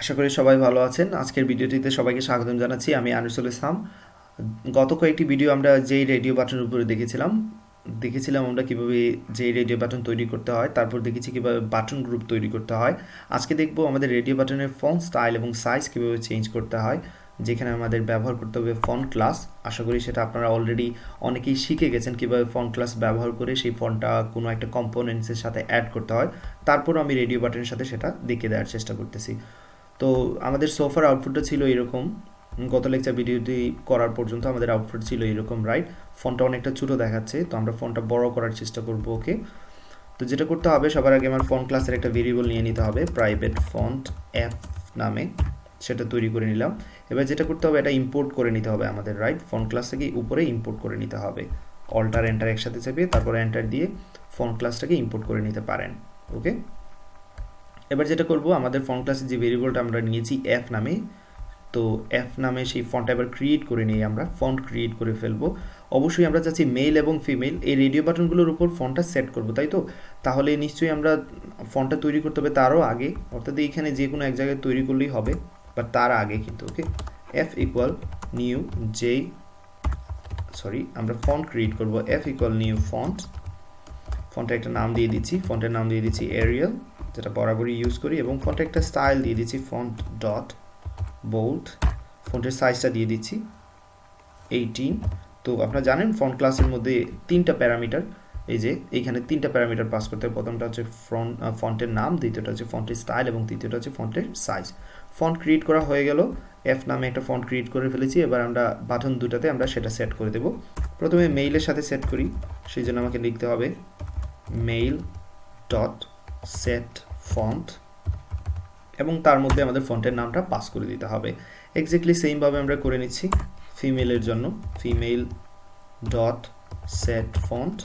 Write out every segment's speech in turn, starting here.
আশা করি সবাই ভালো আছেন। আজকের ভিডিওটিতে সবাইকে স্বাগতম জানাচ্ছি। আমি আনিসুল ইসলাম। গত কয়েকটি ভিডিও আমরা যেই রেডিও বাটনের উপরে দেখেছিলাম দেখেছিলাম আমরা কীভাবে যেই রেডিও বাটন তৈরি করতে হয়, তারপর দেখেছি কীভাবে বাটন গ্রুপ তৈরি করতে হয়। আজকে দেখব আমাদের রেডিও বাটনের ফোন স্টাইল এবং সাইজ কীভাবে চেঞ্জ করতে হয়, যেখানে আমাদের ব্যবহার করতে হবে ফন্ট ক্লাস। আশা করি সেটা আপনারা অলরেডি অনেকেই শিখে গেছেন কীভাবে ফন্ট ক্লাস ব্যবহার করে সেই ফন্টটা কোনো একটা কম্পোনেন্টসের সাথে অ্যাড করতে হয়। তারপর আমি রেডিও বাটনের সাথে সেটা দেখে দেওয়ার চেষ্টা করতেছি। তো আমাদের সোফার আউটপুটটা ছিল এরকম। গত লেকচার ভিডিওটি করার পর্যন্ত আমাদের আউটপুট ছিল এরকম রাইট ফোনটা অনেকটা ছোটো দেখাচ্ছে, তো আমরা ফোনটা বড় করার চেষ্টা করব ওকে তো যেটা করতে হবে, সবার আগে আমার ফোন ক্লাসের একটা ভেরিয়েবল নিয়ে নিতে হবে প্রাইভেট ফন্ট অ্যাপ নামে, সেটা তৈরি করে নিলাম। এবার যেটা করতে হবে, এটা ইম্পোর্ট করে নিতে হবে আমাদের রাইট ফোন ক্লাস থেকে উপরে ইম্পোর্ট করে নিতে হবে। অল্টার এন্টার একসাথে চেপে তারপর এন্টার দিয়ে ফোন ক্লাসটাকে ইম্পোর্ট করে নিতে পারেন ওকে এবার যেটা করব, আমাদের ফন্ট ক্লাসে যে ভেরিয়েবলটা আমরা নিয়েছি এফ নামে, তো এফ নামে সেই ফন্টটা এবার ক্রিয়েট করে নিয়ে আমরা ফন্ট ক্রিয়েট করে ফেলব। অবশ্যই আমরা চাচ্ছি মেল এবং ফিমেল এই রেডিও বাটনগুলোর উপর ফন্টটা সেট করব, তাই তো? তাহলে নিশ্চয়ই আমরা ফন্টটা তৈরি করতে হবে তারও আগে, অর্থাৎ এইখানে যে কোনো এক জায়গায় তৈরি করলেই হবে বা তার আগে কিন্তু okay F equal new J sorry আমরা ফন্ট ক্রিয়েট করব। এফ ইকুয়াল নিউ ফন্ট ফন্টে একটা নাম দিয়ে দিচ্ছি ফন্টের নাম দিয়ে দিচ্ছি এরিয়াল যেটা বরাবরই ইউজ করি এবং ফন্টে একটা স্টাইল দিয়ে দিচ্ছি ফন্ট ডট বোল্ড ফন্টের সাইজটা দিয়ে দিচ্ছি এইটিন তো আপনারা জানেন ফন্ট ক্লাসের মধ্যে তিনটা প্যারামিটার এই যে এইখানে তিনটা প্যারামিটার পাস করতে হবে। প্রথমটা হচ্ছে ফ্রন্ট ফন্টের নাম, দ্বিতীয়টা হচ্ছে ফন্টের স্টাইল এবং তৃতীয়টা হচ্ছে ফন্টের সাইজ ফন্ট ক্রিয়েট করা হয়ে গেল। এফ নামে একটা ফন্ট ক্রিয়েট করে ফেলেছি। এবার আমরা বাটন দুটাতে আমরা সেটা সেট করে দেব। প্রথমে মেইলের সাথে সেট করি। সেই জন্য আমাকে লিখতে হবে মেইল ডট সেট ফন্ট এবং তার মধ্যে আমাদের ফন্টের নামটা পাস করে দিতে হবে। এক্স্যাক্টলি সেমভাবে আমরা করে নিচ্ছি ফিমেলের জন্য ফিমেল ডট সেট ফন্ট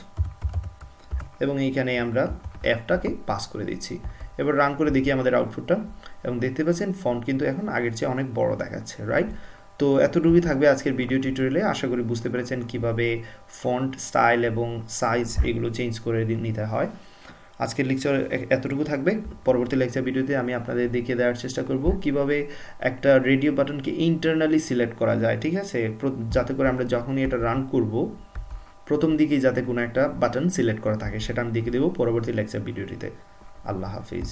এবং এইখানে আমরা অ্যাপটাকে পাস করে দিচ্ছি। এবার রান করে দেখি আমাদের আউটপুটটা এবং দেখতে পাচ্ছেন ফন্ট কিন্তু এখন আগের চেয়ে অনেক বড় দেখাচ্ছে রাইট তো এতটুকুই থাকবে আজকের ভিডিও টিউটোরিয়ালে আশা করি বুঝতে পেরেছেন কীভাবে ফন্ট স্টাইল এবং সাইজ এগুলো চেঞ্জ করে নিতে হয়। আজকের লেকচার এতটুকু থাকবে। পরবর্তী লেকচার ভিডিওতে আমি আপনাদের দেখিয়ে দেওয়ার চেষ্টা করব কীভাবে একটা রেডিও বাটনকে ইন্টারনালি সিলেক্ট করা যায়, ঠিক আছে? যাতে করে আমরা যখনই এটা রান করব, প্রথম দিকেই যাতে কোনো একটা বাটন সিলেক্ট করা থাকে, সেটা আমি দেখিয়ে দেবো পরবর্তী লেকচার ভিডিওটিতে আল্লাহ হাফিজ।